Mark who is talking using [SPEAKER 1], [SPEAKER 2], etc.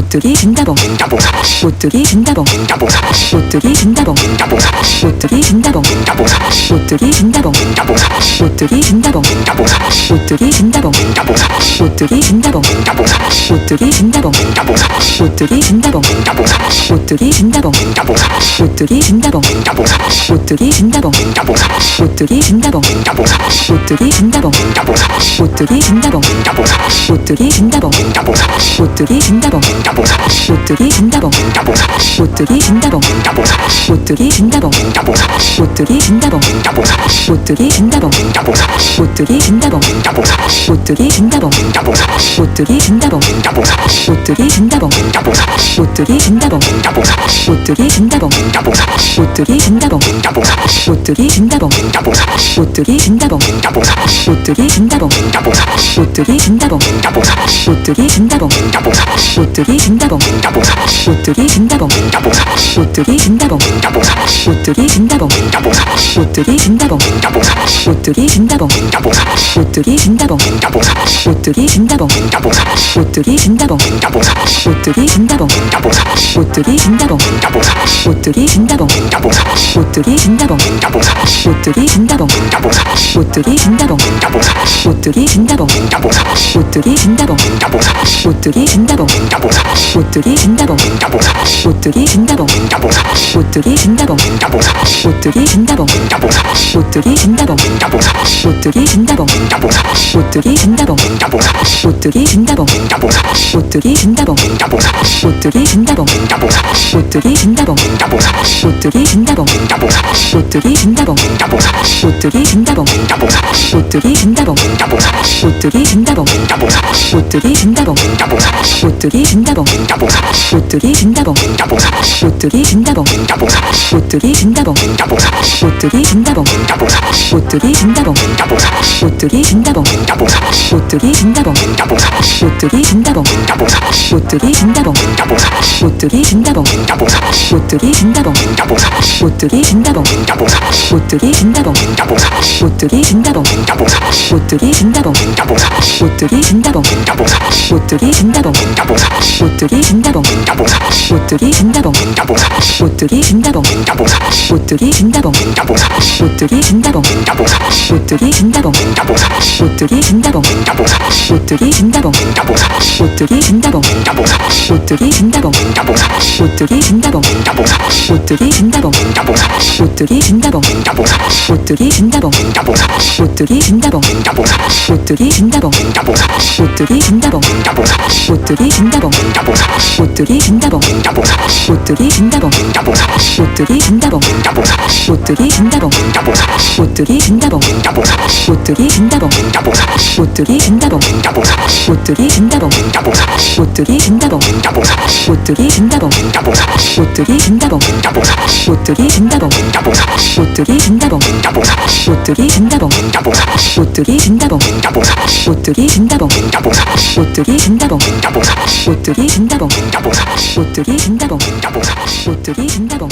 [SPEAKER 1] 오뚜기 진다봉 오뚜기 진다봉 오뚜기 진다봉 오뚜기 진다봉 오뚜기 진다봉 오뚜기 진다봉 오뚜기 진다봉 오뚜기 진다봉 오뚜기 진다봉 오뚜기 진다봉 오뚜기 진다봉 오뚜기 진다봉 오뚜기 진다봉 오뚜기 진다봉 오뚜기 진다봉 오뚜기 진다봉 오뚜기 진다봉 오뚜기 진다봉 오뚜기 진다봉 오뚜기 진다봉 오뚜기 진다봉 오뚜기 진다봉 오뚜기 진다봉 오뚜기 진다봉 오뚜기 진다봉 오뚜기 진다봉 오뚜기 진다봉 오뚜기 진다봉 오뚜기 진다봉 오뚜기 진다봉 오뚜기 진다봉 오뚜기 진다봉 오뚜기 진다봉 오뚜기 진다봉 오뚜기 진다봉 오뚜기 진다봉 오뚜기 진다봉 오뚜기 진다봉 오뚜기 진다봉 오뚜기 진다봉 오뚜기 진다봉 오뚜기 진다봉 오뚜기 진다봉 오뚜기 진다봉 오뚜기 진다봉 오뚜기 진다봉 오뚜기 진다봉 오뚜기 진다봉 오뚜기 진다봉 오뚜기 진다봉 오뚜기 진다봉 오뚜기 진다봉 오뚜기 진다봉 오뚜기 진다봉 오뚜기 진다봉 오뚜기 진다봉 오뚜기 진다봉 오뚜기 진다봉 오뚜기 진다봉 오뚜기 진다봉 오뚜기 진다봉 오뚜기 진다봉 오뚜기 진다봉 오뚜기 진다봉 오뚜기 진다봉 오뚜기 진다봉 오뚜기 진다봉 오뚜기 진다봉 오뚜기 진다봉 오뚜기 진다봉 진다봉. 진다봉 진다봉 진다봉. 진다봉 오뚜기 진다봉 오뚜기 진다봉 오뚜기 진다봉 오뚜기 진다봉 오뚜기 진다봉 오뚜기 진다봉 오뚜기 진다봉 오뚜기 진다봉 오뚜기 진다봉 오뚜기 진다봉 오뚜기 진다봉 오뚜기 진다봉 오뚜기 진다봉 오뚜기 진다봉 오뚜기 진다봉 오뚜기 진다봉 오뚜기 진다봉 오뚜기 진다봉 오뚜기 진다봉 오뚜기 진다봉 오뚜기 진다봉 오뚜기 진다봉 오뚜기 진다봉 오뚜기 진다봉 오뚜기 진다봉 오뚜기 진다봉 오뚜기 진다봉 오뚜기 진다봉 오뚜기 진다봉 오뚜기 진다봉 오뚜기 진다봉 오뚜기 진다봉 오뚜기 진다봉 오뚜기 진다봉 오뚜기 진다봉 오뚜기 오뚜기 진다봉. 진다봉 사보시. 오뚜기 진다봉. 진다봉 오뚜기 진다봉. 진다봉 오뚜기 진다봉. 오뚜기 진다봉. 오뚜기 진다봉. 오뚜기 진다봉 오뚜기 진다봉 오뚜기 진다봉 오뚜기 진다봉 오뚜기 진다봉 오뚜기 진다봉 오뚜기 진다봉 오뚜기 진다봉 오뚜기 진다봉 오뚜기 진다봉 오뚜기 진다봉 오뚜기 진다봉 오뚜기 진다봉 오뚜기 진다봉 오뚜기 진다봉